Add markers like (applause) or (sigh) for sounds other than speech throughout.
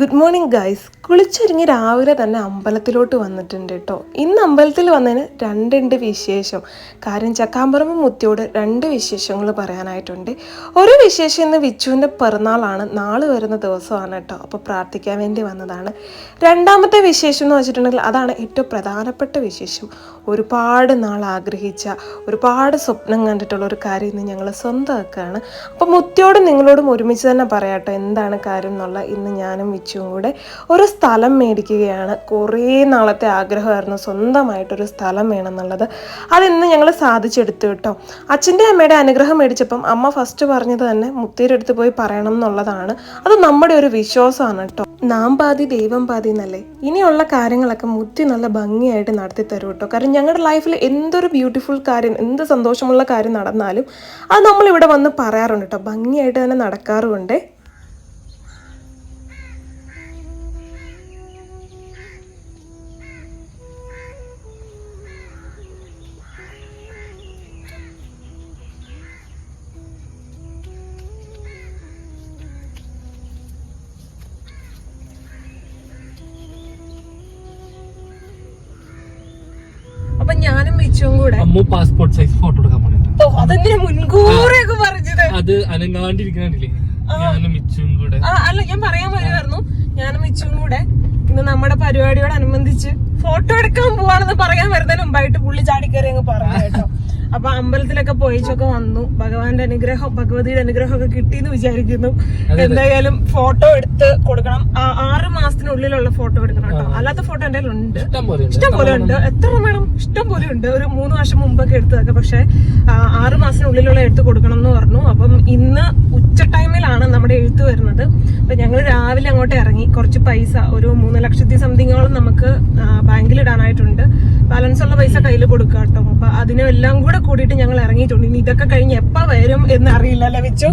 Good morning guys കുളിച്ചൊരുങ്ങി രാവിലെ തന്നെ അമ്പലത്തിലോട്ട് വന്നിട്ടുണ്ട് കേട്ടോ ഇന്ന് അമ്പലത്തിൽ വന്നതിന് രണ്ടുണ്ട് വിശേഷം. കാര്യം ചക്കാമ്പറമ്പ് മുത്തിയോട് രണ്ട് വിശേഷങ്ങൾ പറയാനായിട്ടുണ്ട്. ഒരു വിശേഷം ഇന്ന് വിച്ചുവിന്റെ പിറന്നാളാണ്. നാളെ വരുന്ന ദിവസമാണ് കേട്ടോ അപ്പോൾ പ്രാർത്ഥിക്കാൻ വേണ്ടി വന്നതാണ്. രണ്ടാമത്തെ വിശേഷം എന്ന് വെച്ചിട്ടുണ്ടെങ്കിൽ അതാണ് ഏറ്റവും പ്രധാനപ്പെട്ട വിശേഷം. ഒരുപാട് നാൾ ആഗ്രഹിച്ച ഒരുപാട് സ്വപ്നം കണ്ടിട്ടുള്ള ഒരു കാര്യം ഇന്ന് ഞങ്ങൾ സ്വന്തമാക്കുകയാണ്. അപ്പോൾ മുത്തിയോടും നിങ്ങളോടും ഒരുമിച്ച് തന്നെ പറയാട്ടോ എന്താണ് കാര്യം എന്നുള്ള. ഇന്ന് ഞാനും വിച്ചും കൂടെ ഒരു സ്ഥലം മേടിക്കുകയാണ്. കുറേ നാളത്തെ ആഗ്രഹമായിരുന്നു സ്വന്തമായിട്ടൊരു സ്ഥലം വേണം എന്നുള്ളത് അതിന്ന് ഞങ്ങൾ സാധിച്ചെടുത്തു കേട്ടോ. അച്ഛന്റെ അമ്മയുടെ അനുഗ്രഹം മേടിച്ചപ്പം അമ്മ ഫസ്റ്റ് പറഞ്ഞത് തന്നെ മുത്തിയുടെ അടുത്ത് പോയി പറയണം എന്നുള്ളതാണ്. അത് നമ്മുടെ ഒരു വിശ്വാസമാണ് കേട്ടോ. നാം പാതി ദൈവം പാതി എന്നല്ലേ? ഇനിയുള്ള കാര്യങ്ങളൊക്കെ മുറ്റി നല്ല ഭംഗിയായിട്ട് നടത്തി തരും കേട്ടോ കാരണം ഞങ്ങളുടെ ലൈഫിൽ എന്തൊരു ബ്യൂട്ടിഫുൾ കാര്യം എന്ത് സന്തോഷമുള്ള കാര്യം നടന്നാലും അത് നമ്മളിവിടെ വന്ന് പറയാറുണ്ട് കേട്ടോ ഭംഗിയായിട്ട് തന്നെ നടക്കാറുമുണ്ട് ഞാനും വിച്ചുവും കൂടെ. അമ്മു പാസ്പോർട്ട് സൈസ് ഫോട്ടോ എടുക്കാൻ പോണിട്ട് അതെന്തിനാ മുൻകൂറൊക്കെ പറഞ്ഞത് അത് അനങ്ങാണ്ടിരിക്കണില്ലേ ഞാനും മിച്ചും കൂടെ. ആ അല്ല ഞാൻ പറയാൻ വരുമായിരുന്നു ഞാനും മിച്ചും കൂടെ ഇന്ന് നമ്മുടെ പരിപാടിയോടനുബന്ധിച്ച് ഫോട്ടോ എടുക്കാൻ പോവാണെന്ന് പറയാൻ വരുന്നതിന് മുമ്പായിട്ട് പുള്ളി ചാടിക്കയറി അങ്ങ് പറഞ്ഞു കേട്ടോ. അപ്പൊ അമ്പലത്തിലൊക്കെ പോയിച്ചൊക്കെ വന്നു. ഭഗവാന്റെ അനുഗ്രഹം ഭഗവതിയുടെ അനുഗ്രഹം ഒക്കെ കിട്ടിയെന്ന് വിചാരിക്കുന്നു. എന്തായാലും ഫോട്ടോ എടുത്ത് കൊടുക്കണം. ആറ് മാസത്തിനുള്ളിലുള്ള ഫോട്ടോ എടുക്കണം കേട്ടോ. അല്ലാത്ത ഫോട്ടോ എന്റെ ഉണ്ട് ഇഷ്ടം പോലെ ഉണ്ട്. ഇഷ്ടം പോലെ ഉണ്ട്. എത്ര വേണം? ഇഷ്ടം പോലെ ഉണ്ട്. ഒരു മൂന്ന് വർഷം മുമ്പൊക്കെ എടുത്തതൊക്കെ. പക്ഷെ ആറ് മാസത്തിനുള്ളിലുള്ള എടുത്ത് കൊടുക്കണം എന്ന് പറഞ്ഞു. അപ്പം ഇന്ന് ഉച്ച ടൈമിലാണ് നമ്മുടെ എഴുത്ത് വരുന്നത്. അപ്പൊ ഞങ്ങൾ രാവിലെ അങ്ങോട്ട് ഇറങ്ങി. കുറച്ച് പൈസ ഒരു മൂന്ന് ലക്ഷത്തി സംതിങ്ങോളം നമുക്ക് ബാങ്കിൽ ഇടാനായിട്ടുണ്ട് ബാലൻസ് ഉള്ള പൈസ കയ്യിൽ കൊടുക്കാം കേട്ടോ അപ്പൊ അതിനെല്ലാം കൂടെ കൂടിയിട്ട് ഞങ്ങൾ ഇറങ്ങിയിട്ടുണ്ട്. ഇനി ഇതൊക്കെ കഴിഞ്ഞ് എപ്പ വരും എന്ന് അറിയില്ല അല്ലെ വെച്ചു?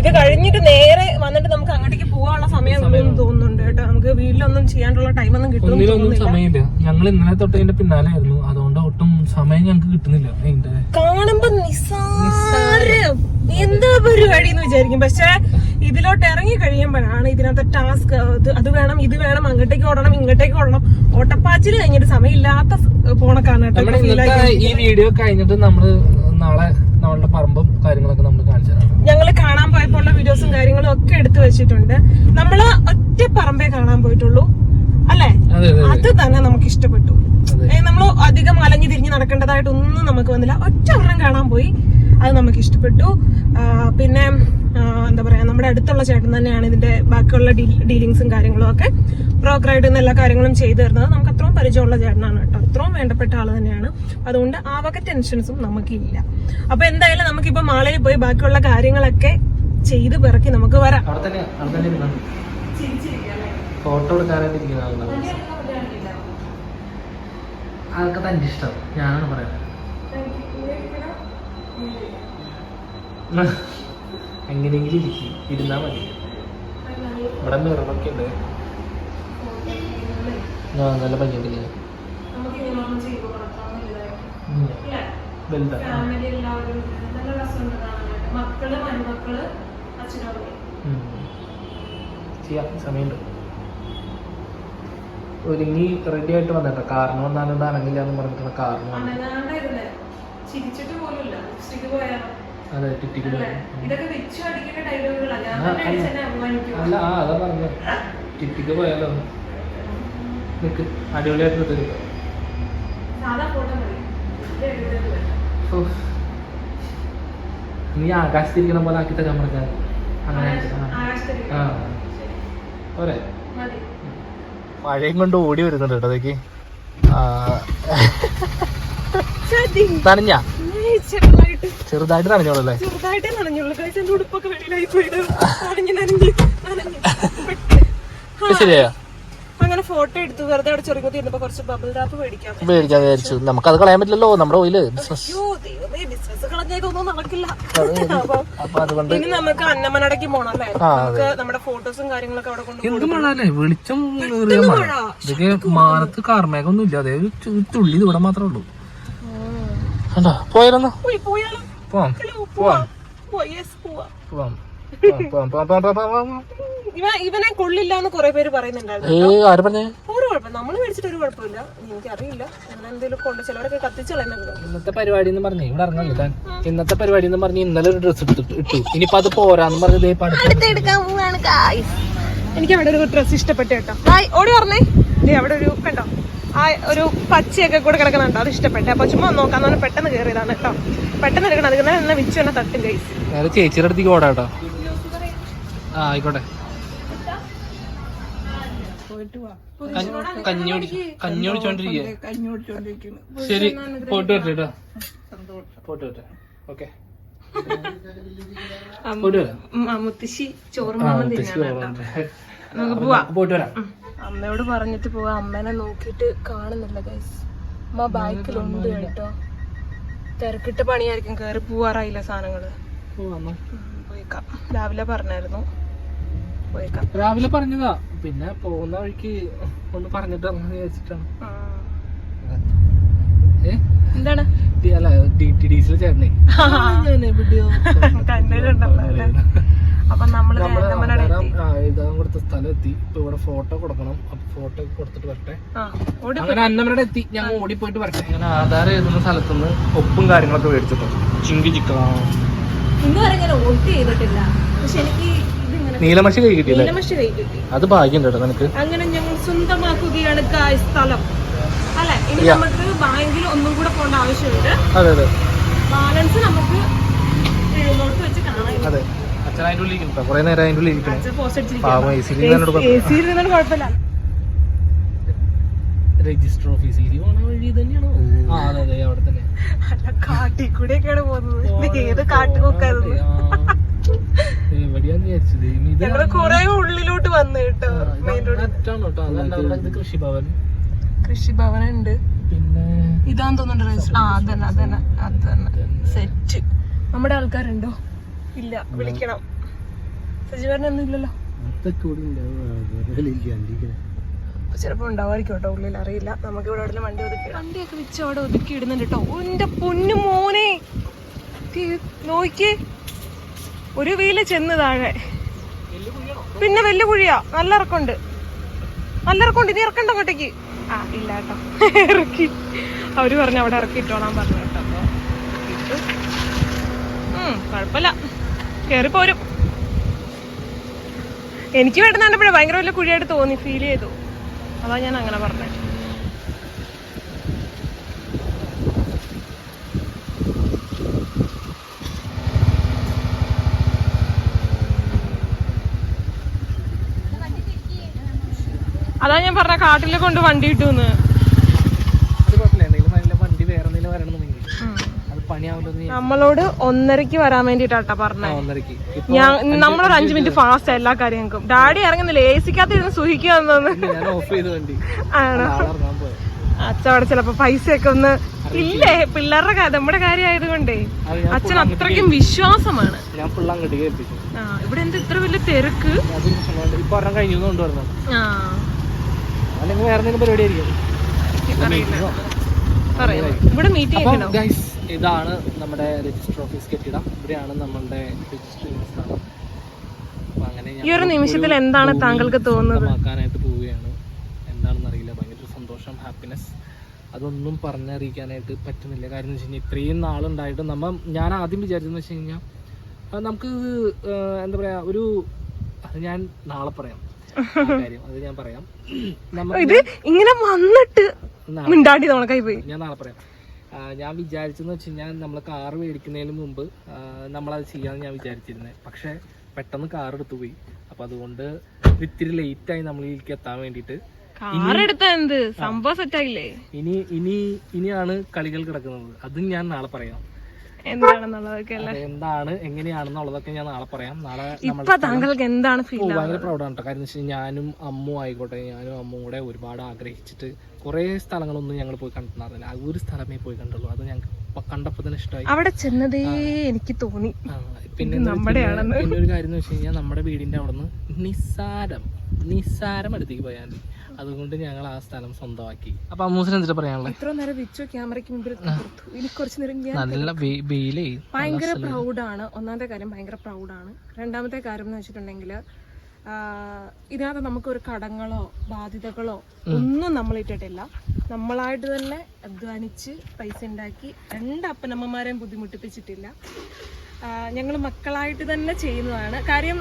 ഇത് കഴിഞ്ഞിട്ട് നേരെ വന്നിട്ട് നമുക്ക് അങ്ങോട്ടേക്ക് പോകാനുള്ള സമയം തോന്നുന്നുണ്ട് കേട്ടോ. നമുക്ക് വീട്ടിലൊന്നും ചെയ്യാനുള്ള ടൈമൊന്നും സമയമില്ല. ഞങ്ങൾ ഇന്നലെ തൊട്ട് പിന്നാലെ ആയിരുന്നു. അതുകൊണ്ട് സമയം ഞങ്ങൾക്ക് കിട്ടുന്നില്ല. അതിന്റെ കാണുമ്പോ നിസ്സാരം. എന്താ പരിപാടി എന്ന് വിചാരിക്കും. പക്ഷെ ഇതിലോട്ട് ഇറങ്ങി കഴിയുമ്പോഴാണ് ഇതിനകത്ത് ടാസ്ക്. അത് വേണം ഇത് വേണം അങ്ങോട്ടേക്ക് ഓടണം ഇങ്ങോട്ടേക്ക് ഓടണം. ഓട്ടപ്പാച്ചിൽ കഴിഞ്ഞിട്ട് സമയമില്ലാത്ത പോണക്കാണ് കേട്ടോ. ഈ വീഡിയോ കഴിഞ്ഞിട്ട് നമ്മൾ നാളെ നമ്മളുടെ പറമ്പും കാര്യങ്ങളൊക്കെ നമ്മൾ കാണിച്ചു ഞങ്ങൾ ഞങ്ങൾ കാണാൻ പോയപ്പോ ഉള്ള വീഡിയോസും കാര്യങ്ങളും ഒക്കെ എടുത്തു വെച്ചിട്ടുണ്ട് നമ്മൾ ഒറ്റ പറമ്പേ കാണാൻ പോയിട്ടുള്ളൂ അല്ലേ അതെ അതെ അത് തന്നെ നമുക്ക് ഇഷ്ടപ്പെട്ടു അതെ. നമ്മൾ അധികം അലഞ്ഞു തിരിഞ്ഞ് നടക്കേണ്ടതായിട്ടൊന്നും നമുക്ക് വന്നില്ല. ഒറ്റ ഒരെണ്ണം കാണാൻ പോയി. അത് നമുക്ക് ഇഷ്ടപ്പെട്ടു. പിന്നെ എന്താ പറയുക നമ്മുടെ അടുത്തുള്ള ചേട്ടൻ തന്നെയാണ് ഇതിന്റെ ബാക്കിയുള്ള ഡീലിങ്സും കാര്യങ്ങളും ഒക്കെ ബ്രോക്കറായിട്ട് നിന്ന് എല്ലാ കാര്യങ്ങളും ചെയ്തു തരുന്നത്. നമുക്ക് അത്രയും പരിചയമുള്ള ചേട്ടനാണ് കേട്ടോ. അത്രയും വേണ്ടപ്പെട്ട ആൾ തന്നെയാണ്. അതുകൊണ്ട് ആ വക ടെൻഷൻസും നമുക്കില്ല. അപ്പൊ എന്തായാലും നമുക്കിപ്പോ മാളയിൽ പോയി ബാക്കിയുള്ള കാര്യങ്ങളൊക്കെ ചെയ്ത് പിറക്കി നമുക്ക് വരാം. അവിടെ തന്നെ അവിടെ തന്നെ ഇരുന്നാ മതി. ഫോട്ടോ എടുക്കാനായിട്ട് അതൊക്കെ തന്റെ ഇഷ്ടം. ഞാനാണ് പറയാം എങ്ങനെയെങ്കിലും ഇരിക്കും. ഇരുന്നാ മതി. ഇവിടെ നിറമൊക്കെ ഉണ്ട് ആ നല്ല ഭംഗിയുണ്ടല്ലേ ഉം. ചെയ്യാം. ഫാമിലി എല്ലാവരും നല്ല രസമുണ്ട് കാണാനായിട്ട് മക്കൾ മരുമക്കൾ അച്ഛനമ്മ ഉം. ചെയ്യാം സമയമുണ്ട് ഒരുങ്ങി റെഡി ആയിട്ട് വന്നിട്ട് കാരണം വന്നാലും അനങ്ങില്ല എന്ന് പറഞ്ഞിട്ടുള്ള കാരണം അതെ ടിറ്റിക്ക് അല്ലേ? ആ, അതാ പറഞ്ഞ. ടിറ്റിക്ക് പോയാലോ? നിക്ക്. അടിപൊളിയായിട്ട് തരും. നീ ആകാശത്തിരിക്കണ പോലെ ആക്കി തരാൻ പറഞ്ഞാൽ അങ്ങനെ ആ. പോരെ. മഴയും കൊണ്ട് ഓടി വരുന്നുണ്ട് കേട്ടോ അതൊക്കെ. നനഞ്ഞ? ചെറുതായിട്ട്. നനഞ്ഞോളല്ലേ? ചെറുതായിട്ടേ അങ്ങനെ ഫോട്ടോ എടുത്തു. വെറുതെ അവിടെ ചെറുക്കത്തി ഇരുന്നപ്പോ കുറച്ച് ബബിൾ റാപ്പ് മേടിക്കാം മേടിക്കാൻ വിചാരിച്ചു. നമുക്കത് കളയാൻ പറ്റില്ലല്ലോ നമ്മുടെ ഓയിൽ ബിസിനസ് അയ്യോ ദൈവമേ ബിസിനസ് കളഞ്ഞ ഇതൊന്നും നടക്കില്ല. അപ്പൊ അതുകൊണ്ട് ഇനി നമുക്ക് അന്നമനടക്കി പോണം അല്ലേ? ആ, നമുക്ക് നമ്മുടെ ഫോട്ടോസും കാര്യങ്ങളൊക്കെ അവിടെ കൊണ്ട് എന്ത് മഴ അല്ലേ വെളിച്ചം ഏറിയ മഴ. ഇതൊക്കെ മാനത്ത് കാർമേഘൊന്നും ഇല്ല. അതേ ഒരു ചു- തുള്ളി ഇത് ഇവിടെ മാത്രമേ ഉള്ളൂ. കണ്ടോ? പോയാലോ പോയി പോയാലോ. പോവാം. ഹലോ പോവാം. പോവാം. യെസ് പോവാം. പോവാം. ഇവ ഇവനെ കൊള്ളില്ല എന്ന് കുറെ പേര് പറയുന്നുണ്ടായിരുന്നു ഏ ആര് പറഞ്ഞേ? ഒരു നമ്മൾ മേടിച്ചിട്ട് ഒരു കുഴപ്പമില്ല. എനിക്കറിയില്ല. അങ്ങനെ എന്തെങ്കിലും കൊണ്ട് ചിലവരൊക്കെ കത്തിച്ച് ഇന്നത്തെ പരിപാടി എന്ന് പറഞ്ഞ ഇവിടെ ഇറങ്ങാൻ താൻ? ഇന്നത്തെ പരിപാടി എന്ന് പറഞ്ഞ് ഇന്നലെ ഒരു ഡ്രസ് എടുത്തിട്ട് ഇട്ടു ഇനിയിപ്പോ അത് പോരാന്ന് പറഞ്ഞത് ദേ പടുത്ത് എടുക്കാൻ പോവാണ് ഗായ്സ് എനിക്ക് അവിടെ ഒരു ഡ്രസ് ഇഷ്ടപ്പെട്ടു കേട്ടോ. ഓടി പറഞ്ഞേ ദേ അവിടെ ഒരു കണ്ടോ? ആ ഒരു പച്ചയൊക്കെ കൂടെ കിടക്കുന്നുണ്ടോ അത് ഇഷ്ടപ്പെട്ടു. അപ്പൊ ചുമ്മാ നോക്കാന്ന് പറഞ്ഞാൽ പെട്ടെന്ന് കേറിയതാണ് കേട്ടോ. പെട്ടെന്ന് എടുക്കണം. അതുകൊണ്ട് എന്നെ വിച്ചു തന്നെ തട്ടും നേരെ ചേച്ചിയുടെ അടുത്തേക്ക് ഓടാട്ടോ കേട്ടോ. ആ ആയിക്കോട്ടെ. കഞ്ഞി- കഞ്ഞി കുടിച്ച് കഞ്ഞി കുടിച്ചോണ്ടിരിക്കുക ശരി പോട്ട് വരട്ടെ കേട്ടോ. പോട്ട് വരട്ടെ. ഓക്കെ. മുത്തശ്ശി ചോറ് പോയിട്ട് വരാം. അമ്മയോട് പറഞ്ഞിട്ട് പോവാ. അമ്മേനെ നോക്കിട്ട് കാണുന്നില്ല ഗൈസ് അമ്മ ബാക്കിലുണ്ട് കേട്ടോ. തിരക്കിട്ട പണിയായിരിക്കും. കേറി പോവാറായില്ല സാധനങ്ങൾ. പോയേക്കാം. രാവിലെ പറഞ്ഞായിരുന്നു. പോയേക്കാം. രാവിലെ പറഞ്ഞതാ. പിന്നെ പോകുന്ന വഴിക്ക് ഒന്ന് പറഞ്ഞിട്ട് ഇറങ്ങാന്ന് വിചാരിച്ചിട്ടാണ്. എന്താണ്? അല്ല ഡി ടി ഡീസിൽ ഞാൻ അല്ലേ? അപ്പൊ നമ്മൾ എഴുതാൻ കൊടുത്ത സ്ഥലം എത്തി. ഇപ്പൊ ഇവിടെ ഫോട്ടോ കൊടുക്കണം. അപ്പൊ ഫോട്ടോ കൊടുത്തിട്ട് വരട്ടെ. ഓടി അങ്ങനെ അന്നമരുടെ എത്തി. ഞങ്ങൾ ഓടിപ്പോയിട്ട് വരട്ടെ. അങ്ങനെ ആധാരം എഴുതുന്ന സ്ഥലത്തുനിന്ന് ഒപ്പും കാര്യങ്ങളൊക്കെ മേടിച്ചിട്ടുണ്ട്. ചിങ്കി ചിക്കണോ ഇന്ന് വരെ ഞാൻ ഓട്ട് ചെയ്തിട്ടില്ല. പക്ഷെ എനിക്ക് നീലമഷി കൈ കിട്ടിയില്ലേ? നീലമഷി കൈ കിട്ടി. അത് ഭാഗ്യം കേട്ടോ നിനക്ക്. അങ്ങനെ ഞങ്ങൾ സ്വന്തമാക്കുകയാണ് സ്ഥലം. അല്ലെ? ഇനി. നമുക്ക് ബാങ്കിൽ ഒന്നും കൂടെ പോകേണ്ട ആവശ്യമുണ്ട്. അതെ അതെ. ബാലൻസ് നമുക്ക് എഴുന്നോട്ട് വെച്ച് കാണാം. അതെ. അച്ഛൻ അതിന്റെ ഉള്ളിൽ ഇരിക്കണം കുറെ നേരം അതിന്റെ ഉള്ളിൽ ഇരിക്കണം. അച്ഛൻ പോസ്റ്റ് പാവം എ സിയിൽ ഇരുന്നോട് എ സിയിൽ നിന്നാണ് കുഴപ്പമില്ല. രജിസ്റ്റർ ഓഫീസിൽ പോണ വഴി തന്നെയാണോ? ആ അതെ അതെ അവിടെ തന്നെ. അല്ല കാട്ടിൽ കൂടെയൊക്കെയാണ് പോകുന്നത്. ഏത് കാട്ടുകൊക്കായിരുന്നു എവിടെയാന്ന് വിചാരിച്ചത്. ഞങ്ങൾ കൊറേ ഉള്ളിലോട്ട് വന്ന് കേട്ടോ മെയിൻ റോഡ് കൃഷിഭവൻ കൃഷിഭവൻ. ഉണ്ട് പിന്നെ ഇതാന്ന് തോന്നുന്നുണ്ട് ആ അതന്നെ അതന്നെ അതന്നെ. സെറ്റ്. നമ്മുടെ ആൾക്കാരുണ്ടോ? ഇല്ല വിളിക്കണം. സജീവരനൊന്നും ഇല്ലല്ലോ. അപ്പൊ ചിലപ്പോ ഉണ്ടാവായിരിക്കും കേട്ടോ ഉള്ളിൽ അറിയില്ല. നമുക്ക് ഇവിടെ എവിടെയെങ്കിലും വണ്ടി ഒതുക്കി വണ്ടിയൊക്കെ വെച്ച് അവിടെ ഒതുക്കി ഇടുന്നുണ്ട് കേട്ടോ എന്റെ പൊന്നു മോനെ. നോക്കിയേ. ഒരു വീൽ ചെന്ന് താഴെ. പിന്നെ വലിയ കുഴിയാ നല്ല ഇറക്കമുണ്ട്. നല്ല ഇറക്കമുണ്ട്. ഇനി ഇറക്കണ്ട അങ്ങോട്ടേക്ക്. ആ ഇല്ല കേട്ടോ. ഇറക്കി. അവർ പറഞ്ഞു അവിടെ ഇറക്കിയിട്ടോളാൻ പറഞ്ഞു കേട്ടോ. അപ്പൊ ഇട്ടു. ഉം, പോരും. എനിക്ക് വേണ്ടുന്ന കണ്ടപ്പോഴേ ഭയങ്കര വലിയ കുഴിയായിട്ട് തോന്നി. ഫീൽ ചെയ്തു. അതാ ഞാൻ അങ്ങനെ പറഞ്ഞത്. അതാ ഞാൻ പറഞ്ഞ കാട്ടിലെ കൊണ്ട് വണ്ടി ഇട്ടുന്ന് നമ്മളോട് ഒന്നരക്ക് വരാൻ വേണ്ടിട്ടാട്ടാ പറഞ്ഞേ. ഞാൻ നമ്മളൊരു അഞ്ചു മിനിറ്റ് ഫാസ്റ്റ് എല്ലാ കാര്യങ്ങൾക്കും. ഡാഡി ഇറങ്ങുന്നില്ല. എ സിക്കകത്ത് ഇരുന്ന് സുഹിക്കാന്ന് തോന്നുന്നു. ആണോ? അച്ഛൻ അവിടെ ചിലപ്പോ പൈസയൊക്കെ ഒന്ന് ഇല്ലേ? പിള്ളേരുടെ കാര്യം നമ്മുടെ കാര്യം ആയതുകൊണ്ടേ. അച്ഛൻ അത്രയ്ക്കും വിശ്വാസമാണ്. ഞാൻ അങ്ങോട്ട് ഇവിടെ എന്താ ഇത്ര വലിയ തിരക്ക്? കഴിഞ്ഞു കൊണ്ടുവരണം ആ. അല്ലെങ്കിൽ വേറെ എന്തെങ്കിലും പരിപാടി ആയിരിക്കും. ഇതാണ് നമ്മുടെ രജിസ്റ്റർ ഓഫീസ് കെട്ടിടം. ഇവിടെയാണ് നമ്മളുടെ രജിസ്റ്റർ സ്ഥലം. ഈ ഒരു നിമിഷത്തിൽ എന്താണ് താങ്കൾക്ക് തോന്നുന്നത്? പോവുകയാണ്. എന്താണെന്ന് അറിയില്ല ഭയങ്കര സന്തോഷം ഹാപ്പിനെസ് അതൊന്നും പറഞ്ഞറിയിക്കാനായിട്ട് പറ്റുന്നില്ല. കാര്യം വെച്ച് കഴിഞ്ഞാൽ ഇത്രയും നാളുണ്ടായിട്ട് നമ്മ ഞാൻ ആദ്യം വിചാരിച്ചെന്ന് വെച്ച് കഴിഞ്ഞാൽ നമുക്ക് എന്താ പറയാ ഒരു അത് ഞാൻ നാളെ പറയാം. കാര്യം അത് ഞാൻ പറയാം. (clears throat) ഇത് ഇങ്ങനെ വന്നിട്ട് മിണ്ടാണ്ടി കൈ പോയി. ഞാൻ നാളെ പറയാം. ഞാൻ വിചാരിച്ചെന്ന് വെച്ച് കഴിഞ്ഞാൽ നമ്മൾ കാറ് മേടിക്കുന്നതിന് മുമ്പ് നമ്മളത് ചെയ്യാമെന്ന് ഞാൻ വിചാരിച്ചിരുന്നത് പക്ഷെ പെട്ടെന്ന് കാർ എടുത്തു പോയി. അപ്പൊ അതുകൊണ്ട് ഇത്തിരി ലേറ്റ് ആയി നമ്മൾ നമ്മളിലേക്ക് എത്താൻ വേണ്ടിയിട്ട്. ഇനി ഇനി ഇനിയാണ് കളികൾ കിടക്കുന്നത്. അതും ഞാൻ നാളെ പറയാം. എന്താണെന്നുള്ളതൊക്കെ അല്ലേ എന്താണ് എങ്ങനെയാണെന്നുള്ളതൊക്കെ ഞാൻ നാളെ പറയാം. നാളെ ഇപ്പൊ താങ്കൾക്ക് എന്താണ് ഫീൽ ഭയങ്കര പ്രൗഡാണ് കേട്ടോ കാര്യം വെച്ചാൽ ഞാനും അമ്മു ആയിക്കോട്ടെ ഞാനും അമ്മും കൂടെ ഒരുപാട് ആഗ്രഹിച്ചിട്ട് കുറേ സ്ഥലങ്ങളൊന്നും ഞങ്ങൾ പോയി കണ്ടിട്ടുണ്ടായിരുന്നില്ല. ആ ഒരു സ്ഥലമേ പോയി കണ്ടുള്ളൂ. അത് ഞങ്ങൾക്ക് കണ്ടപ്പോൾ തന്നെ ഇഷ്ടമായി അവിടെ ചെന്നതേ എനിക്ക് തോന്നി. പിന്നെ പിന്നെ ഒരു കാര്യം എന്ന് വെച്ച് കഴിഞ്ഞാൽ നമ്മുടെ വീടിന്റെ അവിടെ നിന്ന് നിസ്സാരം നിസ്സാരം അടുത്തേക്ക് പോയാൽ മതി അതുകൊണ്ട് ഞങ്ങൾ ആ സ്ഥലം സ്വന്തമാക്കി. അപ്പൊ അമ്മൂസിന് എന്തിട്ട് പറയാനുള്ളത് ഇത്ര നേരം വെച്ചു ക്യാമറയ്ക്ക് മുമ്പിൽ ഇനി കുറച്ച് നേരം നല്ല വെയിലേ. ഭയങ്കര പ്രൗഡാണ് ഒന്നാമത്തെ കാര്യം ഭയങ്കര പ്രൗഡാണ് രണ്ടാമത്തെ കാര്യം എന്ന് വെച്ചിട്ടുണ്ടെങ്കിൽ ഇതിനകത്ത് നമുക്ക് ഒരു കടങ്ങളോ ബാധ്യതകളോ ഒന്നും നമ്മൾ ഇട്ടിട്ടില്ല. നമ്മളായിട്ട് തന്നെ അധ്വാനിച്ച് പൈസ ഉണ്ടാക്കി രണ്ട് അപ്പനമ്മമാരെയും ബുദ്ധിമുട്ടിപ്പിച്ചിട്ടില്ല. ഞങ്ങൾ മക്കളായിട്ട് തന്നെ ചെയ്യുന്നതാണ്. കാര്യം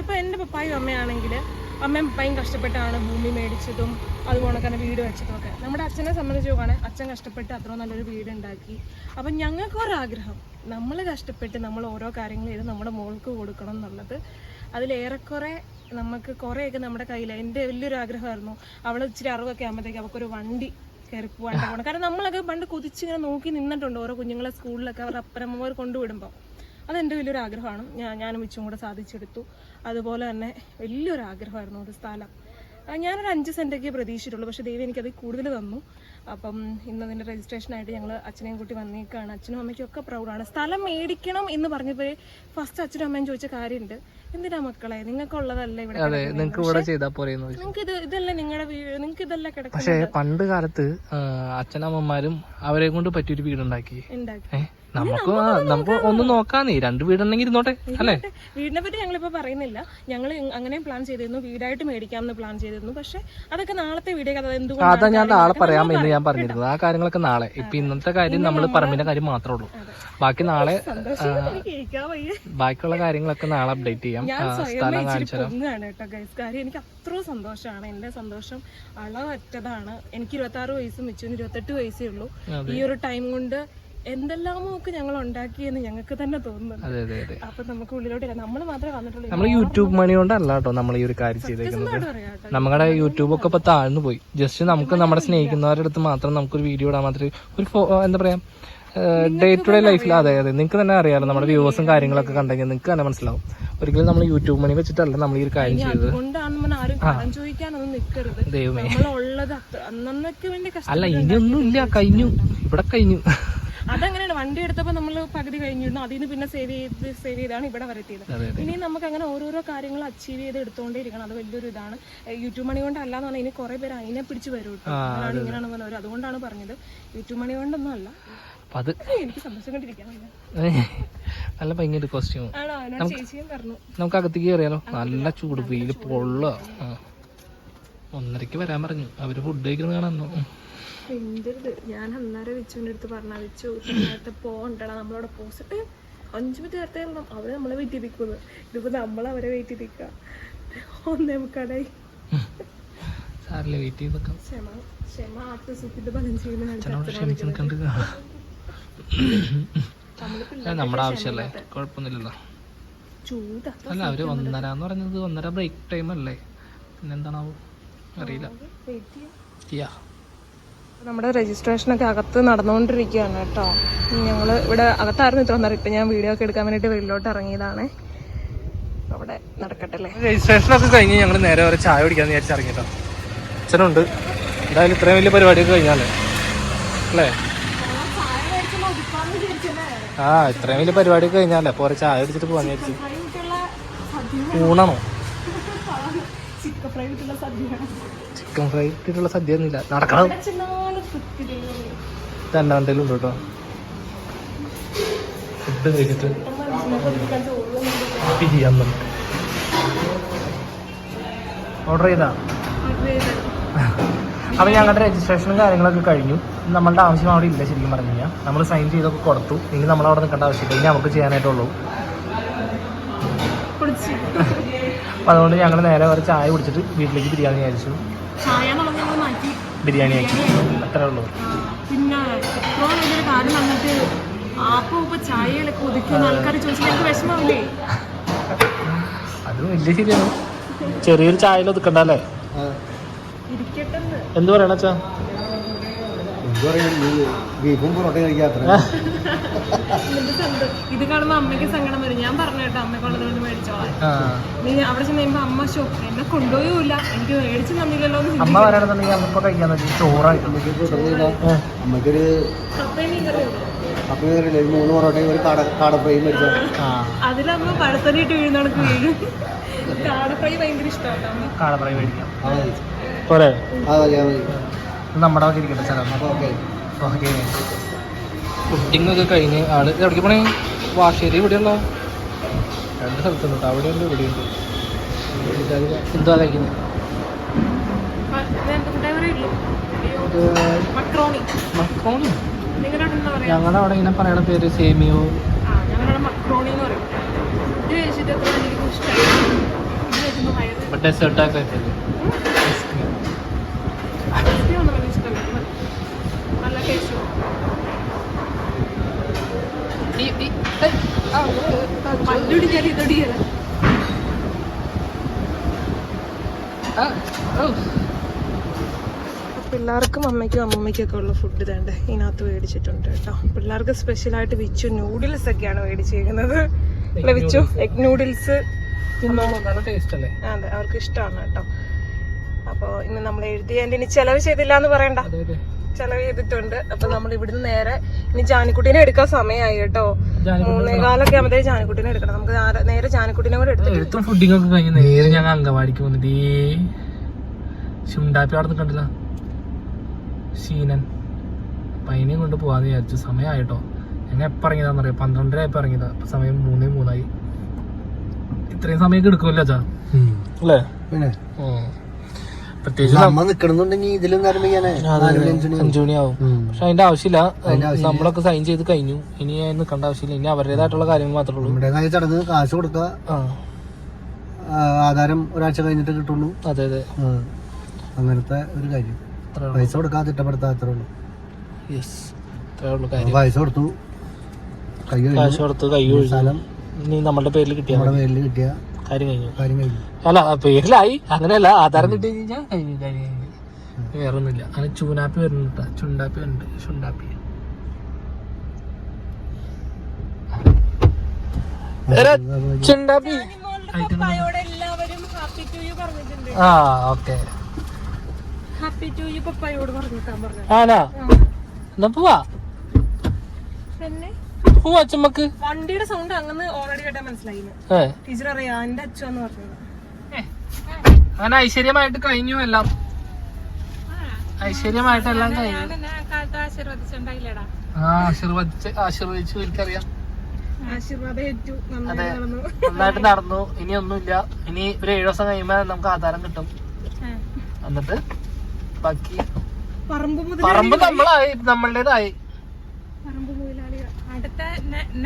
ഇപ്പൊ എന്റെ പപ്പായും അമ്മയാണെങ്കിൽ അമ്മയും ഭയങ്കര കഷ്ടപ്പെട്ടാണ് ഭൂമി മേടിച്ചതും അതുപോലെ തന്നെ വീട് വെച്ചതും ഒക്കെ. നമ്മുടെ അച്ഛനെ സംബന്ധിച്ച് നോക്കുകയാണെങ്കിൽ അച്ഛൻ കഷ്ടപ്പെട്ട് അത്ര നല്ലൊരു വീട് ഉണ്ടാക്കി. അപ്പം ഞങ്ങൾക്ക് ഒരാഗ്രഹം. നമ്മൾ കഷ്ടപ്പെട്ട് നമ്മൾ ഓരോ കാര്യങ്ങൾ ചെയ്ത് നമ്മുടെ മോൾക്ക് കൊടുക്കണം എന്നുള്ളത്. അതിലേറെക്കുറെ നമുക്ക് കുറേയൊക്കെ നമ്മുടെ കയ്യിൽ എന്റെ വലിയൊരു ആഗ്രഹമായിരുന്നു. അവൾ ഇച്ചിരി അറിവൊക്കെ ആകുമ്പോഴത്തേക്ക് അവൾക്കൊരു വണ്ടി കയറി പോകാൻ പോകണം കാരണം നമ്മളൊക്കെ പണ്ട് കുതിച്ചിങ്ങനെ നോക്കി നിന്നിട്ടുണ്ട് ഓരോ കുഞ്ഞുങ്ങളെ സ്കൂളിലൊക്കെ. അവരുടെ അപ്പനമ്മമാർ കൊണ്ടുവിടുമ്പോൾ അതെന്റെ വലിയൊരു ആഗ്രഹമാണ്. ഞാൻ ഞാനും ഇച്ചും കൂടെ സാധിച്ചെടുത്തു. അതുപോലെ തന്നെ വലിയൊരു ആഗ്രഹമായിരുന്നു ഒരു സ്ഥലം. ഞാനൊരു അഞ്ച് സെന്റൊക്കെ പ്രതീക്ഷിച്ചിട്ടുള്ളൂ. പക്ഷേ ദൈവം എനിക്കത് കൂടുതൽ തന്നു. അപ്പം ഇന്ന് അതിന്റെ രജിസ്ട്രേഷനായിട്ട് ഞങ്ങൾ അച്ഛനെയും കൂട്ടി വന്നേക്കാണ്. അച്ഛനും അമ്മയ്ക്കും ഒക്കെ പ്രൗഡാണ് സ്ഥലം മേടിക്കണം എന്ന് പറഞ്ഞപ്പോൾ ഫസ്റ്റ് അച്ഛനും അമ്മയും ചോദിച്ച കാര്യമുണ്ട്. എന്തിനാ മക്കളെ? നിങ്ങൾക്കുള്ളതല്ല ഇവിടെ നിങ്ങൾക്ക്? ഇവിടെ ചെയ്താൽ പോലെ നിങ്ങൾക്ക് ഇത് ഇതല്ല നിങ്ങളുടെ വീട് നിങ്ങൾക്ക് ഇതല്ല കിടക്കും കിടക്കുന്നത്? പണ്ട് കാലത്ത് അച്ഛനമ്മമാരും അവരെ കൊണ്ട് പറ്റിയൊരു വീടുണ്ടാക്കി. ഉണ്ടാക്കി. നമുക്ക് നമുക്ക് ഒന്ന് നോക്കാന്നേ. രണ്ട് വീടുണ്ടെങ്കിൽ ഇരുന്നോട്ടെ അല്ലേ? വീടിനെ പറ്റി ഞങ്ങളിപ്പോ പറയുന്നില്ല. ഞങ്ങൾ അങ്ങനെ പ്ലാൻ ചെയ്തിരുന്നു. വീടായിട്ട് മേടിക്കാമെന്ന് പ്ലാൻ ചെയ്തിരുന്നു. പക്ഷെ അതൊക്കെ നാളത്തെ വീഡിയോ കഥ അതാ ഞാൻ നാളെ പറയാം എന്ന് ഞാൻ പറഞ്ഞിരുന്നത്. ആ കാര്യങ്ങളൊക്കെ നാളെ. ഇപ്പൊ ഇന്നത്തെ കാര്യം നമ്മൾ പറമ്പിന്റെ കാര്യം മാത്രമേ ഉള്ളൂ. ബാക്കി നാളെ ബാക്കിയുള്ള കാര്യങ്ങളൊക്കെ നാളെ അപ്ഡേറ്റ് ചെയ്യാം. സ്ഥലം ഇച്ചിരി കാണിച്ചു തരാം പൊങ്ങാണ് കേട്ടോ ഗൈസ് കാര്യം എനിക്ക് അത്ര സന്തോഷമാണ്. എന്റെ സന്തോഷം അളവറ്റതാണ്. എനിക്ക് ഇരുപത്തി ആറ് വയസ്സും മിച്ചുവിന് ഇരുപത്തെട്ട് വയസ്സേ ഉള്ളൂ. ഈ ഒരു ടൈം കൊണ്ട് എന്തെല്ലാമോ ഒക്കെ ഞങ്ങൾ ഉണ്ടാക്കിയെന്ന് ഞങ്ങൾക്ക് തന്നെ തോന്നുന്നുണ്ട്. അപ്പൊ നമുക്ക് ഉള്ളിലോട്ട് നമ്മൾ മാത്രമേ വന്നിട്ടുള്ളൂ. നമ്മൾ യൂട്യൂബ് മണി കൊണ്ടല്ല കേട്ടോ നമ്മൾ ഈ ഒരു കാര്യം ചെയ്തേക്കുന്നത്. നമ്മുടെ യൂട്യൂബ് ഒക്കെ ഇപ്പൊ താഴ്ന്നു പോയി. ജസ്റ്റ് നമുക്ക് നമ്മുടെ സ്നേഹിക്കുന്നവരുടെ അടുത്ത് മാത്രം നമുക്കൊരു വീഡിയോ ഇടാൻ മാത്രമേ ഒരു എന്താ പറയാ ഡേ ടു ഡേ ലൈഫിൽ അതെ അതെ. നിങ്ങൾക്ക് തന്നെ അറിയാലോ നമ്മുടെ വ്യൂവേഴ്സും കാര്യങ്ങളൊക്കെ കണ്ടെങ്കിൽ നിങ്ങൾക്ക് തന്നെ മനസ്സിലാവും. ഒരിക്കലും നമ്മൾ യൂട്യൂബ് മണി വെച്ചിട്ടല്ല നമ്മൾ ഈ ഒരു കാര്യം ചെയ്തത്. ദൈവമേ. അല്ല ഇനിയൊന്നും ഇല്ല കഴിഞ്ഞു. ഇവിടെ കഴിഞ്ഞു. അതങ്ങനെയാണ്? വണ്ടി എടുത്തപ്പോൾ നമ്മൾ പകുതി കഴിഞ്ഞിരുന്നു. അതിൽ നിന്ന് പിന്നെ സേവ് ചെയ്ത് സേവ് ചെയ്താണ് ഇവിടെ വരെത്തിയത് ഇനി നമുക്ക് അങ്ങനെ ഓരോരോ കാര്യങ്ങൾ അച്ചീവ് ചെയ്ത് എടുത്തുകൊണ്ടേ ഇരിക്കണം. അത് വലിയൊരു ഇതാണ്. യൂട്യൂബ് മണി കൊണ്ട് അല്ലാന്ന് പറഞ്ഞാൽ ഇനി കുറെ പേര് അതിനെ പിടിച്ച് വരും ഇങ്ങനെയാണ് പറഞ്ഞവർ അതുകൊണ്ടാണ് പറഞ്ഞത്. യൂട്യൂബ് മണി കൊണ്ടൊന്നും അല്ല അത് എനിക്ക് സന്തോഷം. (laughs) നല്ല ഭയങ്കര കോസ്റ്റ്യൂം നമുക്ക് അകത്തേക്ക് കയറിയാലോ നല്ല ചൂട് വെയിൽ പൊള്ള ഒന്നരക്ക് വരാൻ പറഞ്ഞു. അവർ ഫുഡ് കഴിക്കുന്നത് കാണാൻ എന്റെ ഞാൻ അന്നേരം വിച്ചുവിന്റെ അടുത്ത് പറഞ്ഞാൽ വിച്ചു നേരത്തെ പോകണ്ടടാ നമ്മളവിടെ പോസിട്ട് അഞ്ചു മിനിറ്റ് നേരത്തെ അവരെ നമ്മളെ വെയിറ്റ് ചെയ്തിരിക്കുന്നത് ഇതിപ്പോ നമ്മൾ അവരെ വെയിറ്റ് ചെയ്തിരിക്കുക ഒന്നേ മുക്കടായി സാറിൽ വെയിറ്റ് ചെയ്തൊക്കെ. ക്ഷമ ക്ഷമ ആത്മസുഖിന്റെ ബലം ചെയ്യുന്ന അച്ഛനോട് ക്ഷമിച്ച് നിൽക്കണ്ട്. നമ്മളിപ്പോ നമ്മുടെ ആവശ്യമല്ലേ കുഴപ്പമൊന്നുമില്ലല്ലോ. ചൂട് അല്ല അവർ ഒന്നര എന്ന് പറഞ്ഞത് ഒന്നര ബ്രേക്ക് ടൈം അല്ലേ? പിന്നെന്താണാവോ? അറിയില്ല. യാ നമ്മുടെ രജിസ്ട്രേഷനൊക്കെ അകത്ത് നടന്നുകൊണ്ടിരിക്കുകയാണ് കേട്ടോ. ഞങ്ങൾ ഇവിടെ അകത്തായിരുന്നു ഇത്ര നേരം. ഇപ്പം ഞാൻ വീഡിയോ ഒക്കെ എടുക്കാൻ വേണ്ടിയിട്ട് വെളിയിലോട്ട് ഇറങ്ങിയതാണ്. അവിടെ നടക്കട്ടെ രജിസ്ട്രേഷനൊക്കെ കഴിഞ്ഞ് ഞങ്ങൾ നേരെ വരെ ചായ കുടിക്കാന്ന് വിചാരിച്ച് ഇറങ്ങിട്ടോ അച്ഛനുണ്ട്. എന്തായാലും ഇത്രയും വലിയ പരിപാടിയൊക്കെ കഴിഞ്ഞാലേ? അല്ലേ? ആ ഇത്രയും വലിയ പരിപാടിയൊക്കെ കഴിഞ്ഞാലേ? അപ്പോൾ ചായ അടിച്ചിട്ട് പോകാൻ വിചാരിച്ചു. ഊണാണോ? ചിക്കൻ ഫ്രൈ കിട്ടുന്ന സദ്യയാണ്. ചിക്കൻ ഫ്രൈ ഇട്ടിട്ടുള്ള സദ്യ ഒന്നുമില്ല നടക്കണം. ചെന്നാലും തൃപ്തി തന്നെ എന്തെങ്കിലും ഉണ്ട് കേട്ടോ. ഫുഡ് കഴിച്ചിട്ട് ചെയ്യാൻ ഓർഡർ ചെയ്താ? അപ്പോൾ ഞങ്ങളുടെ രജിസ്ട്രേഷനും കാര്യങ്ങളൊക്കെ കഴിഞ്ഞു. നമ്മളുടെ ആവശ്യം അവിടെ ഇല്ല ശരിക്കും പറഞ്ഞു കഴിഞ്ഞാൽ നമ്മൾ സൈൻ ചെയ്തൊക്കെ കൊടുത്തു. ഇനി നമ്മൾ അവിടെ നിൽക്കേണ്ട ആവശ്യമില്ല. ഇനി നമുക്ക് ചെയ്യാനായിട്ടുള്ളൂ അപ്പോൾ അതുകൊണ്ട് ഞങ്ങൾ നേരെ ഒരു ചായ കുടിച്ചിട്ട് വീട്ടിലേക്ക് ബിരിയാണി അയച്ചു. ബിരിയാണി ആക്കി അത്രേ ഉള്ളൂ. പിന്നെ വലിയൊരു കാര്യം വന്നിട്ട് ആപ്പ ഉപ്പ ചായയിലൊക്കെ ഒതുക്കുന്ന ആൾക്കാർ ചോദിച്ചാൽ എനിക്ക് വിഷമമില്ലേ? അത് വലിയ ശരിയാണ്. ചെറിയൊരു ചായയിൽ ഒതുക്കണ്ടല്ലേ എന്ത് പറയണ അച്ഛാ എന്ത് പറയാൻ ബീഫും പൊറോട്ട കഴിക്കാത്ര ഇത് കാണുമ്പോ അമ്മയ്ക്ക് സങ്കടം വരും. ഞാൻ പറഞ്ഞു കേട്ടോ അമ്മയ്ക്കുള്ളത് കൊണ്ട് മേടിച്ചോളാം നീ അവിടെ ചെന്ന് അമ്മ ഷോ എന്നെ കൊണ്ടുപോയില്ല എനിക്ക് മേടിച്ചു തന്നില്ലല്ലോ എന്ന് അമ്മ വരാണെന്നുണ്ടെങ്കിൽ അമ്മപ്പോ കഴിക്കാൻ കറിയും അപ്പോൾ ഒരു മൂന്ന് പൊറോട്ടയും ഒരു കാട കാട ഫ്രൈ മേടിച്ചോ ആ. അതിലാകുമ്പോ പഴത്തനിട്ട് വീഴുന്നവർക്ക് വീഴും. കാട ഫ്രൈ ഭയങ്കര ഇഷ്ടമാണ് കാടപ്പറ മേടിക്കാം. ആ. മതി പോരെ മതി. ഇത് നമ്മുടെ ഒക്കെ ഇരിക്കട്ടെ സ്ഥലം ഓക്കെ. ഓക്കെ. ഫുഡിങ് ഒക്കെ കഴിഞ്ഞ് ആൾ എവിടേക്ക് പോണേ? വാശേരി ഇവിടെയുള്ള രണ്ട് സ്ഥലത്തുണ്ട്. അവിടെയുണ്ട് ഇവിടെയുണ്ട്. എന്തുവാ കഴിക്കുന്നത് മക്രോണി. ഞങ്ങളുടെ അവിടെ ഇങ്ങനെ പറയണ പേര് സേമിയോ. ഞങ്ങളുടെ മക്രോണി എന്ന് പറയും ഇത് കഴിച്ചിട്ട് എത്ര എനിക്ക് ഇഷ്ടമായി ഇത് കഴിക്കുമ്പോൾ വയറ് ഡെസേർട്ടൊക്കെ വെച്ചത് ക്രിസ്പിയൊന്നും വലിയ ഇഷ്ടമല്ല നല്ല ടേസ്റ്റ് പല്ലുടിച്ചാൽ ഇതൊടിയല്ല പിള്ളേർക്കും അമ്മയ്ക്കും അമ്മമ്മയ്ക്കും ഒക്കെ ഉള്ള ഫുഡ് തേണ്ട ഇതിനകത്ത് മേടിച്ചിട്ടുണ്ട് കേട്ടോ. പിള്ളേർക്ക് സ്പെഷ്യലായിട്ട് വിച്ചു നൂഡിൽസ് ഒക്കെയാണ് മേടിച്ചിരിക്കുന്നത്. അല്ല വിച്ചു? എഗ് നൂഡിൽസ് അല്ലേ? അതെ അവർക്ക് ഇഷ്ടമാണ് കേട്ടോ. അപ്പോൾ ഇന്ന് നമ്മൾ എഴുതിയതിന് ഇനി ചെലവ് ചെയ്തില്ല എന്ന് പറയണ്ട ചെലവ് ചെയ്തിട്ടുണ്ട്. അപ്പൊ നമ്മൾ ഇവിടുന്ന് നേരെ ഇനി ജാനിക്കുട്ടീനെ എടുക്കാൻ സമയമായി കേട്ടോ. മൂന്നേകാലൊക്കെ ആകുമ്പോഴേ ജാനിക്കുട്ടീനെ എടുക്കണം. നമുക്ക് നേരെ- ജാനിക്കുട്ടീനെ കൂടെ എടുത്തിട്ട് ഫുഡിംഗ് ഫുഡിങ് ഒക്കെ കഴിഞ്ഞ് നേരെ ഞങ്ങൾ അങ്കവാടിക്ക് വന്നിട്ട് ഈ ശുണ്ടാപ്പി അവിടെ നിൽക്കണ്ടില്ല ശീനൻ അപ്പൊ അതിനെയും കൊണ്ട് പോവാന്ന് വിചാരിച്ചു സമയമായിട്ടോ ഞങ്ങൾ എപ്പോൾ ഇറങ്ങിയതാന്ന് അറിയാം? പന്ത്രണ്ടര ആയപ്പോൾ ഇറങ്ങിയതാ. അപ്പം സമയം മൂന്നേ മൂന്നായി. ഇത്രയും സമയമൊക്കെ എടുക്കുമല്ലോ അച്ഛാ. അല്ലേ? പിന്നെ? പ്രത്യേകിച്ച് നമ്മ നിക്കണമെന്നുണ്ടെങ്കിൽ ഇതിലും നേരം ചെയ്യാനേ നാല് മണി അഞ്ച് മണി അഞ്ചു മണിയാവും. ഉം. പക്ഷെ അതിന്റെ ആവശ്യമില്ല. നമ്മളൊക്കെ സൈൻ ചെയ്ത് കഴിഞ്ഞു. ഇനി അതിന് നിൽക്കേണ്ട ആവശ്യമില്ല. ഇനി അവരുടേതായിട്ടുള്ള കാര്യങ്ങൾ മാത്രമേ ഉള്ളൂ. നമ്മുടേതായ ചടങ്ങ് കാശ് കൊടുക്കുക. ആധാരം ഒരാഴ്ച കഴിഞ്ഞിട്ട് കിട്ടുള്ളൂ. അതെ അതെ. അങ്ങനത്തെ ഒരു കാര്യം. പൈസ കൊടുക്കാതെ തിട്ടപ്പെടുത്താ അത്രേ ഉള്ളൂ. യെസ് അത്രേ ഉള്ളൂ അപ്പൊ കാര്യം പൈസ കൊടുത്തു. കൈ കൊടുത്തു കാശ് കൊടുത്ത് കൈ ഇനി നമ്മുടെ പേരിൽ കിട്ടിയ നമ്മുടെ പേരിൽ കിട്ടിയ കാര്യം കഴിഞ്ഞു. കാര്യം കഴിഞ്ഞു. അല്ല പേരിലായി. അങ്ങനെയല്ല ആധാരം കിട്ടി കഴിഞ്ഞാൽ കഴിഞ്ഞു കാര്യം കഴിഞ്ഞു. വേറെ ഒന്നുമില്ല അങ്ങനെ ചൂനാപ്പി വരുന്നുണ്ട് ചുണ്ടാപ്പി വരുന്നുണ്ട് ചുണ്ടാപ്പി. ചുണ്ടാപ്പി. എല്ലാവരും ഹാപ്പി ടു യു പറഞ്ഞിട്ടുണ്ട്. ആ ഓക്കെ. ഹാപ്പി ടു യു പപ്പായോട് പറഞ്ഞിട്ടാൻ പറഞ്ഞു ആണാ? എന്നാ പോവാ. പിന്നെ അച്ഛമ്മക്ക് വണ്ടിയുടെ സൗണ്ട് അങ്ങനെ ഓൾറെഡി കേട്ടാ മനസ്സിലായി. ടീച്ചർ അറിയാ എന്റെ അച്ഛന്ന് പറഞ്ഞത്. അങ്ങനെ ഐശ്വര്യമായിട്ട് കഴിഞ്ഞു എല്ലാം. ഐശ്വര്യമായിട്ട് എല്ലാം കഴിഞ്ഞു. ആ ആശീർവദിച്ച് ആശീർവദിച്ചു എനിക്കറിയാം അതെ. നടന്നു. നന്നായിട്ട് നടന്നു. ഇനി ഒന്നുമില്ല. ഇനി ഒരു ഏഴു ദിവസം കഴിയുമ്പോ നമുക്ക് ആധാരം കിട്ടും. എന്നിട്ട് ബാക്കി പറമ്പ് നമ്മളായി. നമ്മളുടേതായി.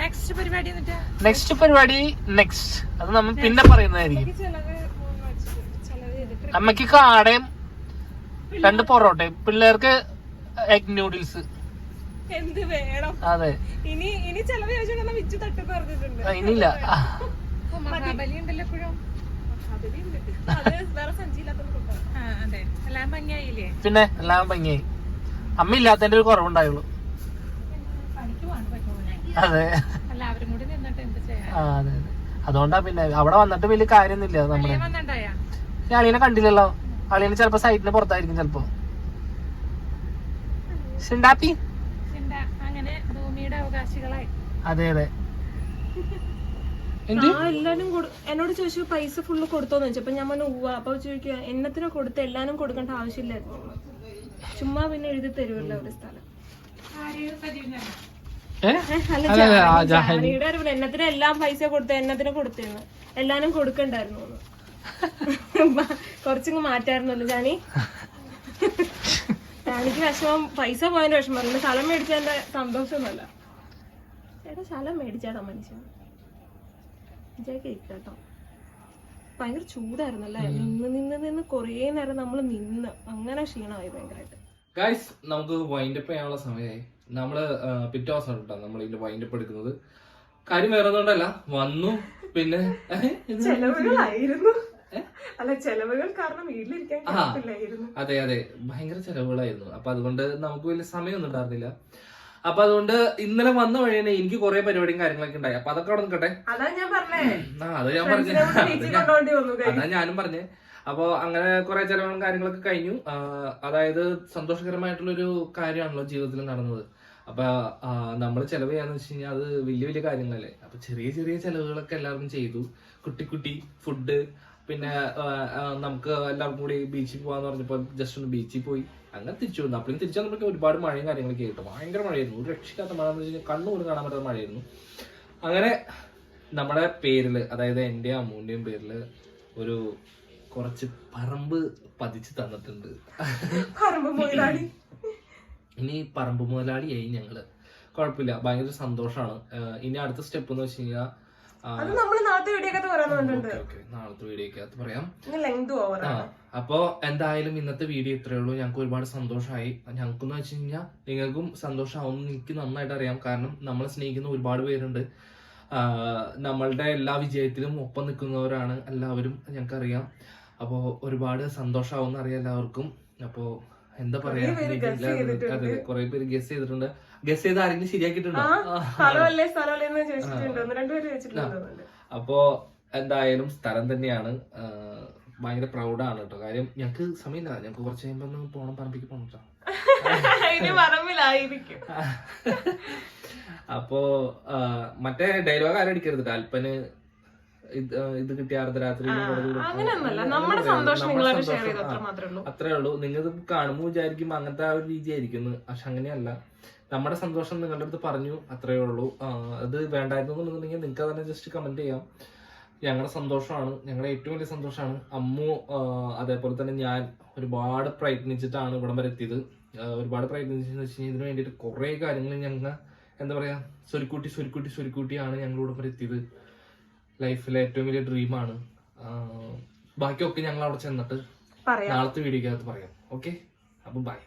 നെക്സ്റ്റ് പരിപാടി നെക്സ്റ്റ് പരിപാടി നെക്സ്റ്റ് അത് നമ്മൾ പിന്നെ പറയുന്നതായിരിക്കും. അമ്മയ്ക്ക് കാടയും രണ്ട് പൊറോട്ടയും. പിള്ളേർക്ക് എഗ് നൂഡിൽസ് എന്ത് വേണം? അതെ. ഇനി ഇനി ചെലവ് വിച്ചു പറഞ്ഞിട്ടുണ്ട്. ഇനിയില്ല മഹാബലി ഉണ്ടല്ലോ എപ്പോഴും പിന്നെ എല്ലാം ഭംഗിയായി. അമ്മ ഇല്ലാത്തതിന്റെ ഒരു കുറവുണ്ടായുള്ളൂ. അതെ. ആ അതെ അതെ. അതുകൊണ്ടാ പിന്നെ അവിടെ വന്നിട്ട് വലിയ കാര്യമൊന്നുമില്ല നമ്മൾ. അളിയനെ കണ്ടില്ലല്ലോ. അളിയനെ ചിലപ്പോ സൈറ്റിന് പുറത്തായിരിക്കും ചിലപ്പോ. സിണ്ടാപ്പി അങ്ങനെ ഭൂമിയുടെ അവകാശികളായി. അതെ അതെ. എല്ലാരും എന്നോട് ചോദിച്ചു പൈസ ഫുള്ള് കൊടുത്തോന്ന് ചോദിച്ചു. ഞാൻ പറഞ്ഞു ഉവ്വ. അപ്പൊ ചോദിക്കുക എന്നത്തിനെ കൊടുത്ത്? എല്ലാരും കൊടുക്കേണ്ട ആവശ്യമില്ലായിരുന്നു ചുമ്മാ പിന്നെ എഴുതി തരുമല്ലോ അവരുടെ സ്ഥലം. അല്ല അറിവില്ല എന്നത്തിന് എല്ലാം പൈസ കൊടുത്തു എന്നത്തിന് കൊടുത്തിരുന്നു. എല്ലാരും കൊടുക്കണ്ടായിരുന്നു. (laughs) കുറച്ചിങ്ങ് മാറ്റായിരുന്നല്ലോ ജാനി. ജാനിക്ക് വിഷമം പൈസ പോയതിന്റെ വിഷമം. പറഞ്ഞു സ്ഥലം മേടിച്ചതിന്റെ സന്തോഷമൊന്നുമല്ല. ചേട്ടാ സ്ഥലം മേടിച്ചാട്ടോ മനുഷ്യൻ. വിജയ്ക്ക് കേട്ടോ ഭയങ്കര ചൂടായിരുന്നല്ലേ? നിന്ന് നിന്ന് നിന്ന് കുറേ നേരം നമ്മൾ നിന്ന്. അങ്ങനെ ക്ഷീണമായി ഭയങ്കരമായിട്ട് ഗൈസ് നമുക്ക് വൈൻഡപ്പ് ചെയ്യാനുള്ള സമയമായി. നമ്മൾ ആ, പിറ്റേ ദിവസം കേട്ടോ നമ്മൾ ഇതിന്റെ വൈൻഡപ്പ് എടുക്കുന്നത്. കാര്യം വേറെ ഒന്നുകൊണ്ടല്ല വന്നു പിന്നെ ചെലവുകളായിരുന്നു. അല്ല ചെലവുകൾ കാരണം വീട്ടിലിരിക്കാൻ അതെ അതെ ഭയങ്കര ചെലവുകളായിരുന്നു. അപ്പൊ അതുകൊണ്ട് നമുക്ക് വലിയ സമയമൊന്നും ഉണ്ടായിരുന്നില്ല. അപ്പൊ അതുകൊണ്ട് ഇന്നലെ വന്ന വഴി തന്നെ എനിക്ക് കുറെ പരിപാടിയും കാര്യങ്ങളൊക്കെ ഉണ്ടായി. അപ്പൊ അതൊക്കെ അവിടെ നിൽക്കട്ടെ. അതാ ഞാൻ പറഞ്ഞേ. അതാ ഞാനും പറഞ്ഞേ. അപ്പോ അങ്ങനെ കുറെ ചെലവുകളും കാര്യങ്ങളൊക്കെ കഴിഞ്ഞു. അതായത് സന്തോഷകരമായിട്ടുള്ള ഒരു കാര്യമാണല്ലോ ജീവിതത്തിൽ നടന്നത്. അപ്പൊ നമ്മൾ ചെലവ് ചെയ്യാന്ന് വെച്ച് കഴിഞ്ഞാൽ അത് വലിയ വലിയ കാര്യങ്ങളല്ലേ. അപ്പൊ ചെറിയ ചെറിയ ചെലവുകളൊക്കെ എല്ലാവരും ചെയ്തു. കുട്ടി കുട്ടി ഫുഡ് പിന്നെ നമുക്ക് എല്ലാവർക്കും കൂടി ബീച്ചിൽ പോവാന്ന് പറഞ്ഞപ്പോൾ ജസ്റ്റ് ഒന്ന് ബീച്ചിൽ പോയി. അങ്ങനെ തിരിച്ചു വന്നു. അപ്പോഴും തിരിച്ചു വന്നപ്പോഴേക്കും ഒരുപാട് മഴയും കാര്യങ്ങളൊക്കെ ആയിട്ട് ഭയങ്കര മഴയായിരുന്നു. ഒരു രക്ഷിക്കാത്ത മഴ എന്ന് വെച്ച് കഴിഞ്ഞാൽ കണ്ണു പോലും കാണാൻ പറ്റാത്ത മഴയായിരുന്നു. അങ്ങനെ നമ്മുടെ പേരിൽ അതായത് എന്റെ അമ്മൂന്റെയും പേരിൽ ഒരു കുറച്ച് പറമ്പ് പതിച്ച് തന്നിട്ടുണ്ട്. പറമ്പ് മുതലാളി. ഇനി പറമ്പ് മുതലാളിയായി ഞങ്ങൾ. കുഴപ്പമില്ല. ഭയങ്കര സന്തോഷമാണ് ഇനി അടുത്ത സ്റ്റെപ്പ് എന്ന് വെച്ച് കഴിഞ്ഞാൽ നാളത്തെ വീഡിയോ പറയാം. അപ്പോ എന്തായാലും ഇന്നത്തെ വീഡിയോ ഇത്രയേ ഉള്ളൂ. ഞങ്ങൾക്ക് ഒരുപാട് സന്തോഷമായി ഞങ്ങൾക്കെന്ന് വെച്ച് കഴിഞ്ഞാൽ നിങ്ങൾക്കും സന്തോഷമാവും എനിക്ക് നന്നായിട്ട് അറിയാം. കാരണം നമ്മളെ സ്നേഹിക്കുന്ന ഒരുപാട് പേരുണ്ട്. നമ്മളുടെ എല്ലാ വിജയത്തിലും ഒപ്പം നിൽക്കുന്നവരാണ്. എല്ലാവരും ഞങ്ങൾക്കറിയാം. അപ്പോൾ ഒരുപാട് സന്തോഷമാവും അറിയാം എല്ലാവർക്കും. അപ്പോ എന്താ പറയാ? കുറെ പേര് ഗസ് ചെയ്തിട്ടുണ്ട്. ഗസ് ചെയ്ത് ആരെങ്കിലും ശരിയാക്കിയിട്ടുണ്ടോ? അപ്പോ എന്തായാലും സ്ഥലം തന്നെയാണ്. ഭയങ്കര പ്രൗഡാണ് കേട്ടോ. കാര്യം ഞങ്ങക്ക് സമയമില്ല. ഞങ്ങക്ക് കുറച്ച് കഴിയുമ്പോ ഒന്ന് പോണം പറമ്പിക്ക് കേട്ടോ. (laughs) പറമ്പിലായിരിക്കും. അപ്പോ മറ്റേ ഡയലോഗ് ആരും അടിക്കരുത് അല്പന് ഇത് കിട്ടിയ അർദ്ധരാത്രി അങ്ങനെയൊന്നുമല്ല. നമ്മുടെ സന്തോഷം നിങ്ങളായിട്ട് ഷെയർ ചെയ്തു അത്ര മാത്രമേ ഉള്ളൂ. അത്രേ ഉള്ളൂ. നിങ്ങൾ കാണുമ്പോൾ വിചാരിക്കും അങ്ങനത്തെ ആ ഒരു രീതി ആയിരിക്കും പക്ഷെ അങ്ങനെയല്ല. നമ്മുടെ സന്തോഷം നിങ്ങളുടെ അടുത്ത് പറഞ്ഞു അത്രേ ഉള്ളൂ. അത് വേണ്ടായിരുന്നുണ്ടെന്നുണ്ടെങ്കിൽ നിങ്ങൾക്ക് തന്നെ ജസ്റ്റ് കമന്റ് ചെയ്യാം. ഞങ്ങളുടെ സന്തോഷമാണ്. ഞങ്ങളുടെ ഏറ്റവും വലിയ സന്തോഷമാണ്. അമ്മു അതേപോലെ തന്നെ ഞാൻ ഒരുപാട് പ്രയത്നിച്ചിട്ടാണ് ഇവിടം വരെ എത്തിയത്. ഒരുപാട് പ്രയത്നിച്ചെന്ന് വെച്ച് കഴിഞ്ഞാൽ ഇതിന് വേണ്ടിയിട്ട് കുറേ കാര്യങ്ങൾ ഞങ്ങൾ എന്താ പറയാ സ്വരുക്കൂട്ടി സ്വരുക്കൂട്ടി സ്വരുക്കൂട്ടിയാണ് ഞങ്ങൾ ഇവിടം വരെ എത്തിയത്. ലൈഫിലെ ഏറ്റവും വലിയ ഡ്രീമാണ് ബാക്കിയൊക്കെ ഞങ്ങൾ അവിടെ ചെന്നിട്ട് നാളത്തെ വീഡിയോക്കകത്ത് പറയാം. ഓക്കെ അപ്പൊ ബൈ